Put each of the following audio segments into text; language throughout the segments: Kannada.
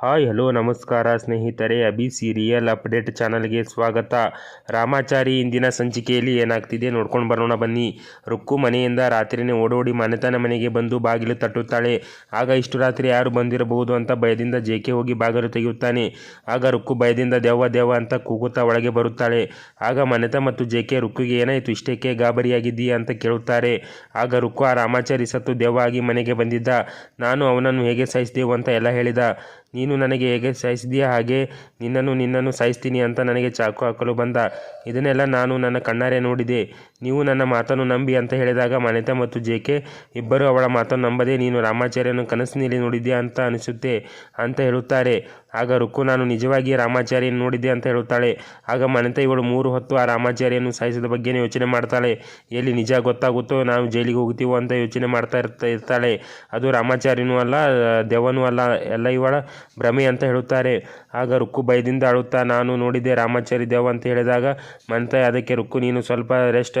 ಹಾಯ್, ಹಲೋ, ನಮಸ್ಕಾರ ಸ್ನೇಹಿತರೆ. ಅಭಿ ಸೀರಿಯಲ್ ಅಪ್ಡೇಟ್ ಚಾನಲ್ಗೆ ಸ್ವಾಗತ. ರಾಮಾಚಾರಿ ಇಂದಿನ ಸಂಚಿಕೆಯಲ್ಲಿ ಏನಾಗ್ತಿದೆ ನೋಡ್ಕೊಂಡು ಬರೋಣ ಬನ್ನಿ. ರುಕ್ಕು ಮನೆಯಿಂದ ರಾತ್ರಿನೇ ಓಡೋಡಿ ಮನೆತನ ಮನೆಗೆ ಬಂದು ಬಾಗಿಲು ತಟ್ಟುತ್ತಾಳೆ. ಆಗ ಇಷ್ಟು ರಾತ್ರಿ ಯಾರು ಬಂದಿರಬಹುದು ಅಂತ ಭಯದಿಂದ ಜೇಕೆ ಹೋಗಿ ಬಾಗಿಲು ತೆಗೆಯುತ್ತಾನೆ. ಆಗ ರುಕ್ಕು ಭಯದಿಂದ ದೆವ್ವ ದೆವ್ವ ಅಂತ ಕೂಗುತ್ತಾ ಒಳಗೆ ಬರುತ್ತಾಳೆ. ಆಗ ಮನೆತ ಮತ್ತು ಜೇಕೆ ರುಕ್ಕುಗೆ, ಏನಾಯಿತು ಇಷ್ಟಕ್ಕೆ ಗಾಬರಿಯಾಗಿದ್ದೀಯಾ ಅಂತ ಕೇಳುತ್ತಾರೆ. ಆಗ ರುಕ್ಕು ಆ ರಾಮಾಚಾರಿ ಸತ್ತು ದೆವ್ವ ಆಗಿ ಮನೆಗೆ ಬಂದಿದ್ದ. ನಾನು ಅವನನ್ನು ಹೇಗೆ ಸಾಯಿಸಿದೆವು ಅಂತ ಎಲ್ಲ ಹೇಳಿದ. ನೀನು ನನಗೆ ಹೇಗೆ ಸಾಯಿಸಿದೆಯಾ ಹಾಗೆ ನಿನ್ನನ್ನು ನಿನ್ನನ್ನು ಸಾಯಿಸ್ತೀನಿ ಅಂತ ನನಗೆ ಚಾಕು ಹಾಕಲು ಬಂದ. ಇದನ್ನೆಲ್ಲ ನಾನು ನನ್ನ ಕಣ್ಣಾರೆ ನೋಡಿದೆ. ನೀವು ನನ್ನ ಮಾತನ್ನು ನಂಬಿ ಅಂತ ಹೇಳಿದಾಗ ಮನೆತಾ ಮತ್ತು ಜೇಕೆ ಇಬ್ಬರು ಅವಳ ಮಾತನ್ನು ನಂಬದೆ ನೀನು ರಾಮಾಚಾರ್ಯನ ಕನಸಿನಲ್ಲಿ ನೋಡಿದ್ದೆ ಅಂತ ಅನಿಸುತ್ತೆ ಅಂತ ಹೇಳುತ್ತಾರೆ. ಆಗ ರುಕ್ಕು, ನಾನು ನಿಜವಾಗಿ ರಾಮಾಚಾರ್ಯನ ನೋಡಿದ್ದೆ ಅಂತ ಹೇಳುತ್ತಾಳೆ. ಆಗ ಮನೆತಾ ಇವಳು ಮೂರು ಹೊತ್ತು ಆ ರಾಮಾಚಾರ್ಯನು ಸಾಯಿಸಿದ ಬಗ್ಗೆ ಯೋಚನೆ ಮಾಡ್ತಾಳೆ. ಎಲ್ಲಿ ನಿಜ ಗೊತ್ತಾಗುತ್ತೋ ನಾವು ಜೈಲಿಗೆ ಹೋಗ್ತೀವೋ ಅಂತ ಯೋಚನೆ ಮಾಡ್ತಾ ಇರ್ತಾ ಇರ್ತಾಳೆ. ಅದು ರಾಮಾಚಾರ್ಯನೂ ಅಲ್ಲ, ದೇವನೂ ಅಲ್ಲ, ಎಲ್ಲ ಇವಳ ಭ್ರಮೆ ಅಂತ ಹೇಳುತ್ತಾರೆ. ಆಗ ರುಕ್ಕು ಭಯದಿಂದ ಅಳುತ್ತಾ, ನಾನು ನೋಡಿದ್ದೆ ರಾಮಾಚಾರಿ ದೇವ ಅಂತ ಹೇಳಿದಾಗ ಮನೆತಾಯಿ ಅದಕ್ಕೆ ರುಕ್ಕು, ನೀನು ಸ್ವಲ್ಪ ರೆಸ್ಟ್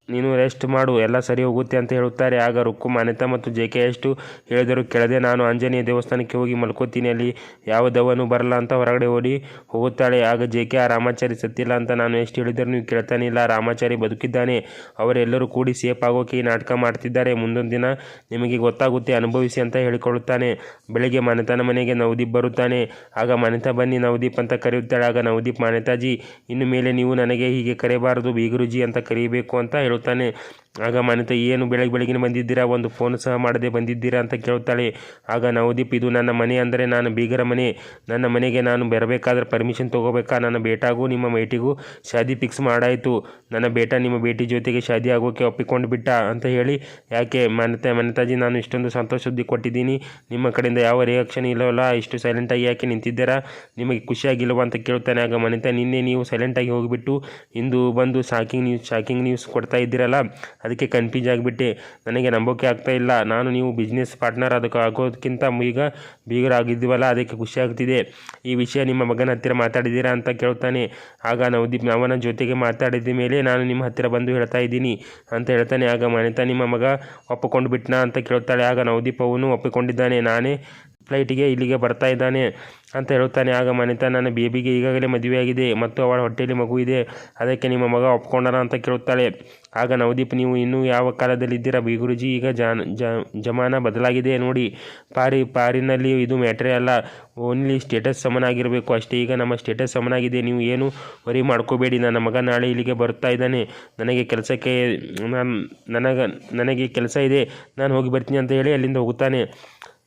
ನೀನು ರೆಸ್ಟ್ ಮಾಡು, ಎಲ್ಲ ಸರಿ ಹೋಗುತ್ತೆ ಅಂತ ಹೇಳುತ್ತಾರೆ. ಆಗ ರುಕ್ಕು ಮಾನ್ಯತಾ ಮತ್ತು ಜೆ ಕೆ ಎಷ್ಟು ಹೇಳಿದರು, ಕೆಳದೆ ನಾನು ಆಂಜನೇಯ ದೇವಸ್ಥಾನಕ್ಕೆ ಹೋಗಿ ಮಲ್ಕೋತೀನಿ, ಅಲ್ಲಿ ಯಾವ ದವನು ಬರಲ್ಲ ಅಂತ ಹೊರಗಡೆ ಓಡಿ ಹೋಗುತ್ತಾಳೆ. ಆಗ ಜೆ ಕೆ ಆ ರಾಮಾಚಾರಿ, ಸತ್ತಿಲ್ಲ ಅಂತ ನಾನು ಎಷ್ಟು ಹೇಳಿದರು ನೀವು ಕೇಳ್ತಾನೆ ಇಲ್ಲ. ರಾಮಾಚಾರಿ ಬದುಕಿದ್ದಾನೆ, ಅವರೆಲ್ಲರೂ ಕೂಡಿ ಸೇಫ್ ಆಗೋಕೆ ಈ ನಾಟಕ ಮಾಡ್ತಿದ್ದಾರೆ. ಮುಂದೊಂದು ದಿನ ನಿಮಗೆ ಗೊತ್ತಾಗುತ್ತೆ, ಅನುಭವಿಸಿ ಅಂತ ಹೇಳಿಕೊಳ್ಳುತ್ತಾನೆ. ಬೆಳಿಗ್ಗೆ ಮಾನ್ಯತನ ಮನೆಗೆ ನವದೀಪ್ ಬರುತ್ತಾನೆ. ಆಗ ಮಾನ್ಯತಾ ಬನ್ನಿ, ನವದೀಪ್ ಅಂತ ಕರೆಯುತ್ತಾಳೆ. ಆಗ ನವದೀಪ್ ಮಾನ್ಯತಾಜಿ ಇನ್ನು ಮೇಲೆ ನೀವು ನನಗೆ ಹೀಗೆ ಕರೆಯಬಾರದು ಬೀಗುರುಜಿ ಅಂತ ಕರೀಬೇಕು ಅಂತ ಹೇಳುತ್ತಾನೆ ಆಗ ಮಾನ್ಯತೆ ಏನು ಬೆಳಗ್ಗೆ ಬೆಳಗಿನ ಬಂದಿದ್ದೀರಾ? ಒಂದು ಫೋನ್ ಸಹ ಮಾಡದೆ ಬಂದಿದ್ದೀರಾ? ಅಂತ ಕೇಳ್ತಾಳೆ. ಆಗ, ನವದೀಪ್, ಇದು ನನ್ನ ಮನೆ ಅಂದರೆ ನಾನು ಬೀಗರ ಮನೆ. ನನ್ನ ಮನೆಗೆ ನಾನು ಬರಬೇಕಾದ್ರೆ ಪರ್ಮಿಷನ್ ತೊಗೋಬೇಕಾ? ನನ್ನ ಬೇಟಾಗೂ ನಿಮ್ಮ ಮೈಟಿಗೂ ಶಾದಿ ಫಿಕ್ಸ್ ಮಾಡಾಯಿತು. ನನ್ನ ಬೇಟ ನಿಮ್ಮ ಬೇಟಿ ಜೊತೆಗೆ ಶಾದಿ ಆಗೋಕೆ ಒಪ್ಪಿಕೊಂಡು ಬಿಟ್ಟ, ಅಂತ ಹೇಳಿ. ಯಾಕೆ ಮಾನ್ಯತೆ ಮನತಾಜಿ, ನಾನು ಇಷ್ಟೊಂದು ಸಂತೋಷ ಸುದ್ದಿ ಕೊಟ್ಟಿದ್ದೀನಿ. ನಿಮ್ಮ ಕಡೆಯಿಂದ ಯಾವ ರಿಯಾಕ್ಷನ್ ಇಲ್ಲವಲ್ಲ? ಇಷ್ಟು ಸೈಲೆಂಟಾಗಿ ಯಾಕೆ ನಿಂತಿದ್ದೀರಾ? ನಿಮಗೆ ಖುಷಿಯಾಗಿಲ್ಲವ ಅಂತ ಕೇಳ್ತಾನೆ. ಆಗ ಮನಿತಾ, ನಿನ್ನೆ ನೀವು ಸೈಲೆಂಟಾಗಿ ಹೋಗಿಬಿಟ್ಟು, ಇಂದು ಬಂದು ಶಾಕಿಂಗ್ ನ್ಯೂಸ್ ಶಾಕಿಂಗ್ ನ್ಯೂಸ್ ಕೊಡ್ತಾ ಇದ್ದೀರಲ್ಲ. ಅದಕ್ಕೆ ಕನ್ಫ್ಯೂಸ್ ಆಗಿಬಿಟ್ಟೆ. ನನಗೆ ನಂಬೋಕೆ ಆಗ್ತಾ ಇಲ್ಲ. ನಾನು ನೀವು ಬಿಸ್ನೆಸ್ ಪಾರ್ಟ್ನರ್ ಅದಕ್ಕೆ ಆಗೋದಕ್ಕಿಂತ ಈಗ ಬೀಗರಾಗಿದ್ದೀವಲ್ಲ, ಅದಕ್ಕೆ ಖುಷಿ ಆಗ್ತಿದೆ. ಈ ವಿಷಯ ನಿಮ್ಮ ಮಗನ ಹತ್ತಿರ ಮಾತಾಡಿದ್ದೀರಾ ಅಂತ ಕೇಳ್ತಾನೆ. ಆಗ ನವದೀಪ್ ಅವನ ಜೊತೆಗೆ ಮಾತಾಡಿದ ಮೇಲೆ ನಾನು ನಿಮ್ಮ ಹತ್ತಿರ ಬಂದು ಹೇಳ್ತಾ ಇದ್ದೀನಿ ಅಂತ ಹೇಳ್ತಾನೆ. ಆಗ ಮನೆತ ನಿಮ್ಮ ಮಗ ಒಪ್ಪಿಕೊಂಡು ಬಿಟ್ನಾ ಅಂತ ಕೇಳ್ತಾಳೆ. ಆಗ ನವದೀಪ್ ಅವನು ಒಪ್ಪಿಕೊಂಡಿದ್ದಾನೆ. ನಾನೇ ಫ್ಲೈಟಿಗೆ ಇಲ್ಲಿಗೆ ಬರ್ತಾ ಇದ್ದಾನೆ ಅಂತ ಹೇಳುತ್ತಾನೆ. ಆಗ ಮನಿತಾ, ನನ್ನ ಬೇಬಿಗೆ ಈಗಾಗಲೇ ಮದುವೆಯಾಗಿದೆ ಮತ್ತು ಅವಳ ಹೊಟ್ಟೆಯಲ್ಲಿ ಮಗು ಇದೆ. ಅದಕ್ಕೆ ನಿಮ್ಮ ಮಗ ಒಪ್ಕೊಂಡನ? ಅಂತ ಕೇಳುತ್ತಾಳೆ. ಆಗ ನವದೀಪ್, ನೀವು ಇನ್ನೂ ಯಾವ ಕಾಲದಲ್ಲಿದ್ದೀರಾ ಗುರುಜಿ? ಈಗ ಜಾನ್ ಜಮಾನ ಬದಲಾಗಿದೆ ನೋಡಿ. ಪಾರಿ, ಪಾರಿನಲ್ಲಿ ಇದು ಮ್ಯಾಟ್ರೇ ಅಲ್ಲ. ಓನ್ಲಿ ಸ್ಟೇಟಸ್ ಸಮನಾಗಿರಬೇಕು ಅಷ್ಟೇ. ಈಗ ನಮ್ಮ ಸ್ಟೇಟಸ್ ಸಮನಾಗಿದೆ. ನೀವು ಏನು ವರಿ ಮಾಡ್ಕೋಬೇಡಿ. ನನ್ನ ಮಗ ನಾಳೆ ಇಲ್ಲಿಗೆ ಬರ್ತಾ ಇದ್ದಾನೆ. ನನಗೆ ಕೆಲಸಕ್ಕೆ ನಾನು ನನಗೆ ನನಗೆ ಕೆಲಸ ಇದೆ. ನಾನು ಹೋಗಿ ಬರ್ತೀನಿ ಅಂತ ಹೇಳಿ ಅಲ್ಲಿಂದ ಹೋಗುತ್ತಾನೆ.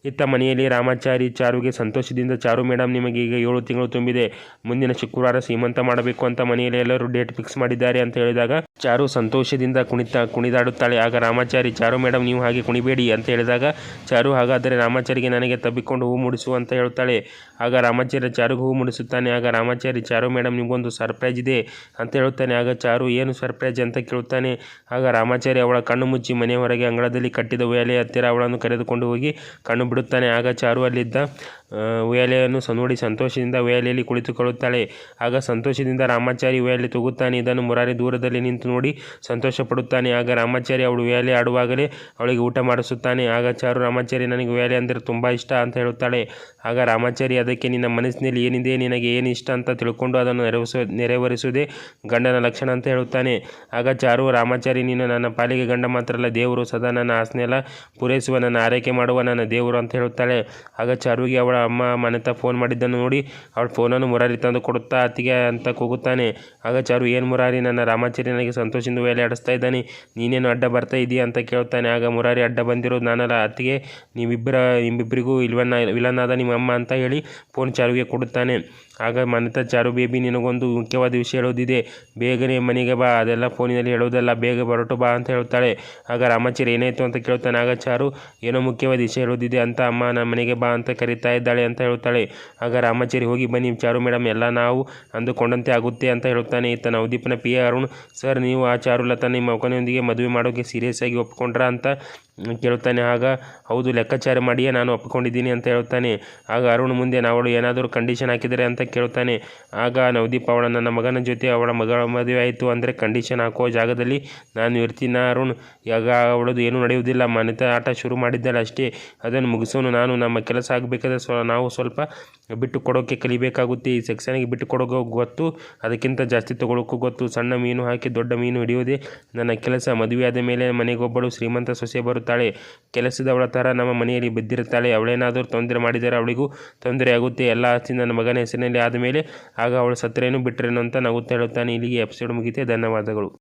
ಇತ್ತ ಮನೆಯಲ್ಲಿ ರಾಮಾಚಾರಿ ಚಾರುಗೆ ಸಂತೋಷದಿಂದ ಚಾರು ಮೇಡಮ್ ನಿಮಗೆ ಈಗ ಏಳು ತಿಂಗಳು ತುಂಬಿದೆ. ಮುಂದಿನ ಶುಕ್ರವಾರ ಸೀಮಂತ ಮಾಡಬೇಕು ಅಂತ ಮನೆಯಲ್ಲಿ ಎಲ್ಲರೂ ಡೇಟ್ ಫಿಕ್ಸ್ ಮಾಡಿದ್ದಾರೆ ಅಂತ ಹೇಳಿದಾಗ ಚಾರು ಸಂತೋಷದಿಂದ ಕುಣಿತ ಕುಣಿದಾಡುತ್ತಾಳೆ. ಆಗ ರಾಮಾಚಾರಿ, ಚಾರು ಮೇಡಮ್ ನೀವು ಹಾಗೆ ಕುಣಿಬೇಡಿ ಅಂತ ಹೇಳಿದಾಗ ಚಾರು, ಹಾಗಾದರೆ ರಾಮಾಚಾರಿಗೆ ನನಗೆ ತಬ್ಬಿಕೊಂಡು ಹೂ ಮುಡಿಸು ಅಂತ ಹೇಳ್ತಾಳೆ ಆಗ ರಾಮಾಚಾರ್ಯ ಚಾರುಗೆ ಹೂ ಮುಡಿಸುತ್ತಾನೆ. ಆಗ ರಾಮಾಚಾರಿ, ಚಾರು ಮೇಡಮ್ ನಿಮಗೊಂದು ಸರ್ಪ್ರೈಸ್ ಇದೆ ಅಂತ ಹೇಳುತ್ತಾನೆ. ಆಗ ಚಾರು, ಏನು ಸರ್ಪ್ರೈಸ್ ಅಂತ ಕೇಳುತ್ತಾನೆ. ಆಗ ರಾಮಾಚಾರಿ ಅವಳ ಕಣ್ಣು ಮುಚ್ಚಿ ಮನೆ ಹೊರಗೆ ಅಂಗಳದಲ್ಲಿ ಕಟ್ಟಿದ ವಯಲೆ ಹತ್ತಿರ ಅವಳನ್ನು ಕರೆದುಕೊಂಡು ಹೋಗಿ ಕಣ್ಣು ಬಿಡುತ್ತಾನೆ. ಆಗ ಚಾರು ಅಲ್ಲಿದ್ದ ಉಯ್ಯಾಲೆಯನ್ನು ನೋಡಿ ಸಂತೋಷದಿಂದ ಉಯ್ಯಾಲೆಯಲ್ಲಿ ಕುಳಿತುಕೊಳ್ಳುತ್ತಾಳೆ. ಆಗ ಸಂತೋಷದಿಂದ ರಾಮಾಚಾರಿ ಉಯ್ಯಾಲೆ ತೂಗುತ್ತಾನೆ. ಇದನ್ನು ಮುರಾರಿ ದೂರದಲ್ಲಿ ನಿಂತು ನೋಡಿ ಸಂತೋಷ ಪಡುತ್ತಾನೆ ಆಗ ರಾಮಾಚಾರಿ ಅವಳು ವ್ಯಾಲೆ ಆಡುವಾಗಲೇ ಅವಳಿಗೆ ಊಟ ಮಾಡಿಸುತ್ತಾನೆ. ಆಗ ಚಾರು, ರಾಮಾಚಾರಿ, ನನಗೆ ವ್ಯಾಲೆ ಅಂದರೆ ತುಂಬ ಇಷ್ಟ ಅಂತ ಹೇಳುತ್ತಾಳೆ. ಆಗ ರಾಮಾಚಾರಿ, ಅದಕ್ಕೆ ನಿನ್ನ ಮನಸ್ಸಿನಲ್ಲಿ ಏನಿದೆ? ನಿನಗೆ ಏನು ಇಷ್ಟ? ಅಂತ ತಿಳ್ಕೊಂಡು ಅದನ್ನು ನೆರವಸು, ನೆರವೇರಿಸುವುದೇ ಗಂಡನ ಲಕ್ಷಣ ಅಂತ ಹೇಳುತ್ತಾನೆ. ಆಗ ಚಾರು, ರಾಮಾಚಾರಿ, ನೀನು ನನ್ನ ಪಾಲಿಗೆ ಗಂಡ ಮಾತ್ರ ಅಲ್ಲ, ದೇವರು ಸದಾ ನನ್ನ ಆಸನೆಲ್ಲ ಪೂರೈಸುವ ನನ್ನ ಆರೈಕೆ ಮಾಡುವ ನನ್ನ ದೇವರು ಅಂತ ಹೇಳುತ್ತಾಳೆ. ಆಗ ಚಾರುಗೆ ಅವಳ ಅಮ್ಮ ಮನೆತ ಫೋನ್ ಮಾಡಿದ್ದನ್ನು ನೋಡಿ ಅವಳ ಫೋನನ್ನು ಮುರಾರಿ ತಂದು ಕೊಡುತ್ತಾ ಅತ್ತಿಗೆ ಅಂತ ಕೂಗುತ್ತಾನೆ. ಆಗ ಚಾರು, ಏನು ಮುರಾರಿ? ನನ್ನ ರಾಮಾಚಾರಿ ನನಗೆ ಸಂತೋಷದಿಂದ ಆಡಿಸ್ತಾ ಇದ್ದಾನೆ. ನೀನೇನು ಅಡ್ಡ ಬರ್ತಾ ಇದೆಯಾ? ಅಂತ ಕೇಳ್ತಾನೆ ಆಗ ಮುರಾರಿ, ಅಡ್ಡ ಬಂದಿರೋದು ನಾನಲ್ಲ. ಅತ್ತಿಗೆ ನೀವಿಬ್ಬರ ನಿಮ್ಮಿಬ್ಬರಿಗೂ ಇಲ್ವನ್ನ ವಿಲನ್ ನಿಮ್ಮ ಅಮ್ಮ ಅಂತ ಹೇಳಿ ಫೋನ್ ಚಾರುಗೆ ಕೊಡುತ್ತಾನೆ. ಆಗ ಮನೆತ ಚಾರು, ಬೇಬಿ, ನಿನಗೊಂದು ಮುಖ್ಯವಾದ ವಿಷಯ ಹೇಳೋದಿದೆ. ಬೇಗನೆ ಮನೆಗೆ ಬಾ. ಅದೆಲ್ಲ ಫೋನಿನಲ್ಲಿ ಹೇಳೋದಲ್ಲ. ಬೇಗ ಬರೋಟು ಬಾ ಅಂತ ಹೇಳ್ತಾಳೆ ಆಗ ರಾಮಾಚಾರಿ ಏನಾಯಿತು? ಅಂತ ಕೇಳ್ತಾನೆ ಆಗ ಚಾರು, ಏನೋ ಮುಖ್ಯವಾದ ವಿಷಯ ಹೇಳೋದಿದೆ ಅಂತ ಅಮ್ಮ ನಮ್ಮ ಮನೆಗೆ ಬಾ ಅಂತ ಕರೀತಾ ಇದ್ದಾಳೆ ಅಂತ ಹೇಳ್ತಾಳೆ ಆಗ ರಾಮಾಚಾರಿ ಹೋಗಿ, ಬನ್ನಿ ಚಾರು ಮೇಡಮ್ ಎಲ್ಲ ನಾವು ಅಂದುಕೊಂಡಂತೆ ಆಗುತ್ತೆ ಅಂತ ಹೇಳುತ್ತಾನೆ ಇತ್ತ ನವದೀಪನ ಪಿ ಅರುಣ್. ಸರ್, ನೀವು ಆ ಚಾರುಲತಾ ನಿಮ್ಮ ಮಗನೊಂದಿಗೆ ಮದುವೆ ಮಾಡೋಕ್ಕೆ ಸೀರಿಯಸ್ ಆಗಿ ಒಪ್ಕೊಂಡ್ರಾ ಅಂತ ಕೇಳುತ್ತಾನೆ, ಆಗ ಹೌದು, ಲೆಕ್ಕಾಚಾರ ಮಾಡಿಯೇ ನಾನು ಒಪ್ಪಿಕೊಂಡಿದ್ದೀನಿ ಅಂತ ಹೇಳುತ್ತಾನೆ. ಆಗ ಅರುಣ್ ಮುಂದೆ ಅವಳು ಏನಾದರೂ ಕಂಡೀಷನ್ ಹಾಕಿದರೆ ಅಂತ ಕೇಳುತ್ತಾನೆ. ಆಗ ನವದೀಪ್ ಅವಳ, ನನ್ನ ಮಗನ ಜೊತೆ ಅವಳ ಮಗಳ ಮದುವೆ ಆಯಿತು ಅಂದರೆ ಕಂಡೀಷನ್ ಹಾಕುವ ಜಾಗದಲ್ಲಿ ನಾನು ಇರ್ತೀನಿ ಅರುಣ್. ಈಗ ಅವಳದು ಏನೂ ನಡೆಯುವುದಿಲ್ಲ. ಮನೆತ ಆಟ ಶುರು ಮಾಡಿದ್ದಾಳೆ ಅಷ್ಟೇ. ಅದನ್ನು ಮುಗಿಸೋನು ನಾನು. ನಮ್ಮ ಕೆಲಸ ಆಗಬೇಕಾದ್ರೆ ಸ್ವ ನಾವು ಸ್ವಲ್ಪ ಬಿಟ್ಟು ಕೊಡೋಕ್ಕೆ ಕಲಿಬೇಕಾಗುತ್ತೆ. ಈ ಸೆಕ್ಷನ್ಗೆ ಬಿಟ್ಟು ಕೊಡೋಕೆ ಗೊತ್ತು, ಅದಕ್ಕಿಂತ ಜಾಸ್ತಿ ತಗೊಳ್ಳೋಕ್ಕೂ ಗೊತ್ತು. ಸಣ್ಣ ಮೀನು ಹಾಕಿ ದೊಡ್ಡ ಮೀನು ಹಿಡಿಯೋದೇ ನನ್ನ ಕೆಲಸ. ಮದುವೆಯಾದ ಮೇಲೆ ಮನೆಗೊಬ್ಬಳು ಶ್ರೀಮಂತ ಸೊಸೆ ಬರುತ್ತಾಳೆ ಕೆಲಸದವಳ ಥರ ನಮ್ಮ ಮನೆಯಲ್ಲಿ ಬಿದ್ದಿರುತ್ತಾಳೆ. ಅವಳೇನಾದರೂ ತೊಂದರೆ ಮಾಡಿದರೆ ಅವಳಿಗೂ ತೊಂದರೆ ಆಗುತ್ತೆ. ಎಲ್ಲ ಆಸ್ತಿ ನನ್ನ ಮಗನ ಹೆಸರಿನಲ್ಲಿ ಆದಮೇಲೆ ಆಗ ಅವಳು ಸತ್ತರೇನು ಬಿಟ್ಟರೇನು ಅಂತ ನಗುತ್ತಾ ಹೇಳುತ್ತಾನೆ. ಇಲ್ಲಿಗೆ ಎಪಿಸೋಡ್ ಮುಗಿತೆ. ಧನ್ಯವಾದಗಳು.